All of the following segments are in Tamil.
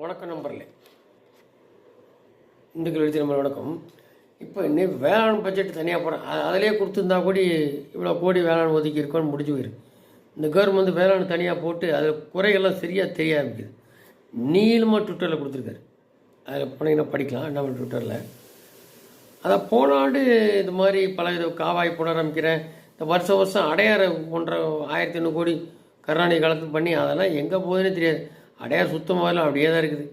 வணக்கம் நம்பரில் இந்துக்கள் எழுதி நம்பர் வணக்கம். இப்போ இன்னும் வேளாண் பட்ஜெட் தனியாக போகிறேன் அதிலே கொடுத்துருந்தா கூட இவ்வளோ கோடி வேளாண் ஒதுக்கி இருக்கோன்னு முடிஞ்சு போயிருக்கு இந்த கவர்மெண்ட் வேளாண் தனியாக போட்டு அதில் குறைகள்லாம் சரியாக தெரிய ஆரம்பிக்குது. நீளமாக ட்விட்டரில் கொடுத்துருக்காரு. அதில் போனீங்கன்னா படிக்கலாம் நம்ம ட்விட்டரில் அதான் போன ஆண்டு இது மாதிரி பல இது காவாய் புனரமைக்கிறேன் இந்த வருஷம் வருஷம் அடையாறு போன்ற ஆயிரத்தி ஐநூறு கோடி கருணாநிதி காலத்தில் பண்ணி அதெல்லாம் எங்கே போகுதுன்னே தெரியாது. அடையார் சுத்தமாகலாம் அப்படியே தான் இருக்குது.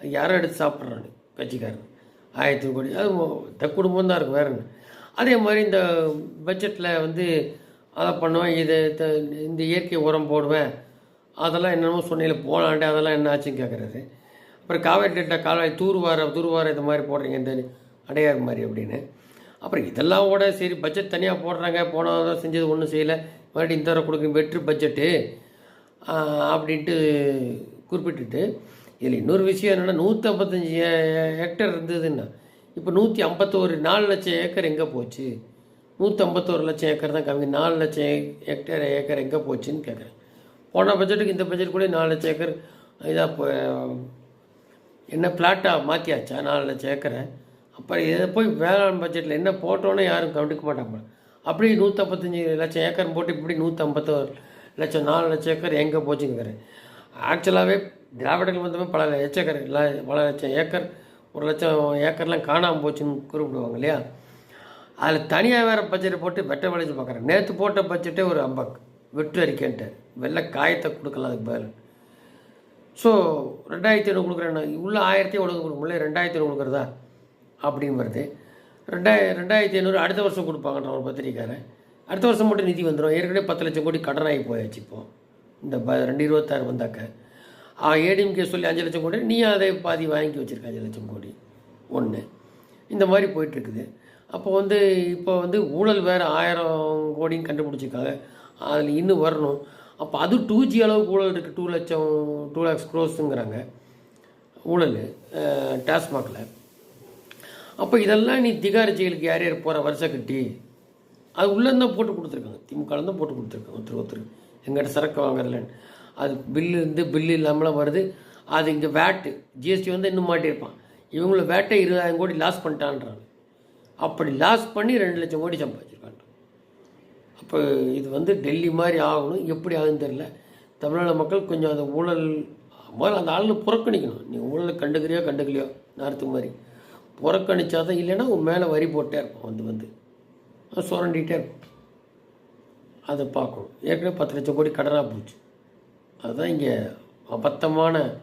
யாரும் எடுத்து சாப்பிட்றாங்க கட்சிக்காரன் ஆயிரத்தி கோடி அது மொ- த குடும்பம் தான் இருக்கும் வேற என்ன. அதே மாதிரி இந்த பட்ஜெட்டில் வந்து அதை பண்ணுவேன் இது த- இந்த இயற்கை உரம் போடுவேன். அதெல்லாம் என்னென்னமோ சொன்னீங்க போன அதெல்லாம் என்ன ஆச்சுன்னு கேட்குறாரு அப்புறம் காவேரி டெல்டா கால்வாய் தூர்வார தூர்வார இது மாதிரி போடுறீங்க இந்த அடையார் மாதிரி அப்படின்னு. அப்புறம் இதெல்லாம் கூட சரி பட்ஜெட் தனியாக போடுறாங்க போன செஞ்சது ஒன்றும் செய்யலை. மறுபடியும் இந்த தடவை கொடுக்க வெற்றி பட்ஜெட்டு. அப்படின்ட்டு குறிப்பிட்டுட்டு இதில் இன்னொரு விஷயம் என்னென்னா நூற்றி ஐம்பத்தஞ்சு ஹெக்டர் இருந்ததுன்னா இப்போ நூற்றி ஐம்பத்தோரு நாலு லட்சம் ஏக்கர் எங்கே போச்சு? நூற்றி ஐம்பத்தோரு லட்சம் ஏக்கர் தான் கம்மி. நாலு லட்சம் ஹெக்டர் ஏக்கர் எங்கே போச்சுன்னு கேட்குறேன் போன பட்ஜெட்டுக்கு இந்த பட்ஜெட் கூட நாலு லட்சம் ஏக்கர் இதாக இப்போ என்ன பிளாட்டாக மாற்றியாச்சா நாலு லட்சம் ஏக்கரை. அப்புறம் இதை போய் வேளாண் பட்ஜெட்டில் என்ன போட்டோன்னே யாரும் கவனிக்க மாட்டாங்க அப்படியே நூற்றம்பத்தஞ்சு லட்சம் ஏக்கர் போட்டு இப்படி நூற்றம்பத்தோரு லட்சம் நாலு லட்சம் ஏக்கர் எங்கே போச்சுங்கிறேன். ஆக்சுவலாகவே திராவிடங்கள் வந்தமே பல லட்சக்கர் பல லட்சம் ஏக்கர் ஒரு லட்சம் ஏக்கர்லாம் காணாமல் போச்சுன்னு குறிப்பிடுவாங்க இல்லையா? அதில் தனியாக வேறு பட்ஜெட்டை போட்டு வெட்ட விளைச்சி பார்க்குறேன் நேற்று போட்ட பட்ஜெட்டே ஒரு அம்பக் வெற்று அறிக்கைன்ட்டு வெள்ளை காயத்தை கொடுக்கலாம் அதுக்கு பதில். ஸோ ரெண்டாயிரத்தி ஐநூறு கொடுக்குறேன் உள்ள ஆயிரத்தி ஒழுங்கு கொடுக்க முடியல ரெண்டாயிரத்தி ஐநூறு கொடுக்குறதா? அப்படிங்கிறது வருது. ரெண்டாய ரெண்டாயிரத்தி ஐநூறு அடுத்த வருஷம் கொடுப்பாங்கன்ற ஒரு பத்திரிக்காரன் அடுத்த வருஷம் மட்டும் நிதி வந்துடும் ஏற்கனவே பத்து லட்சம் கோடி கடனாகி போயாச்சு இப்போ. இந்த ப ரெண்டு இருபத்தாறு வந்தாக்க. ஏடிஎம்கே சொல்லி அஞ்சு லட்சம் கோடி நீ அதை பாதி வாங்கி வச்சுருக்க அஞ்சு லட்சம் கோடி. ஒன்று இந்த மாதிரி போயிட்டுருக்குது. அப்போ வந்து இப்போ வந்து ஊழல் வேறு ஆயிரம் கோடின்னு கண்டுபிடிச்சிருக்காங்க. அதில் இன்னும் வரணும். அப்போ அது டூ ஜி அளவுக்கு ஊழல் இருக்குது டூ லட்சம் டூ லேக்ஸ் க்ரோஸுங்கிறாங்க. ஊழல் டாஸ்மாகில். அப்போ இதெல்லாம் நீ திகார் ஜெயிலுக்கு யார் யார் போகிற வருஷம் கட்டி? அது உள்ளே போட்டு கொடுத்துருக்காங்க. திமுகலேருந்து போட்டு கொடுத்துருக்காங்க ஒருத்தர் ஒருத்தர். எங்கிட்ட சரக்கு வாங்குறதில்லன்னு அது பில்லு இருந்து பில்லு இல்லாமலாம் வருது. அது இங்கே வேட்டு ஜிஎஸ்டி வந்து இன்னும் மாட்டியிருப்பான். இவங்கள வேட்டை இருபதாயிரம் கோடி லாஸ் பண்ணிட்டான்றாங்க. அப்படி லாஸ் பண்ணி ரெண்டு லட்சம் கோடி சம்பாதிச்சிருக்காங்க. அப்போ இது வந்து டெல்லி மாதிரி ஆகணும். எப்படி ஆகுன்னு தெரில தமிழ்நாடு மக்கள் கொஞ்சம் அந்த ஊழல் முதல்ல அந்த ஆளுநர் புறக்கணிக்கணும். நீ ஊழலை கண்டுக்கிறியோ கண்டுக்கலையோ நார்த்து மாதிரி. புறக்கணிச்சாதான் இல்லைன்னா உன் மேலே வரி போட்டே இருப்பான் வந்து வந்து. சுரண்டிகிட்டே இருக்கும். அதை பார்க்கணும். ஏற்கனவே பத்து லட்சம் கோடி கடனாக போச்சு. அதுதான் இங்கே அபத்தமான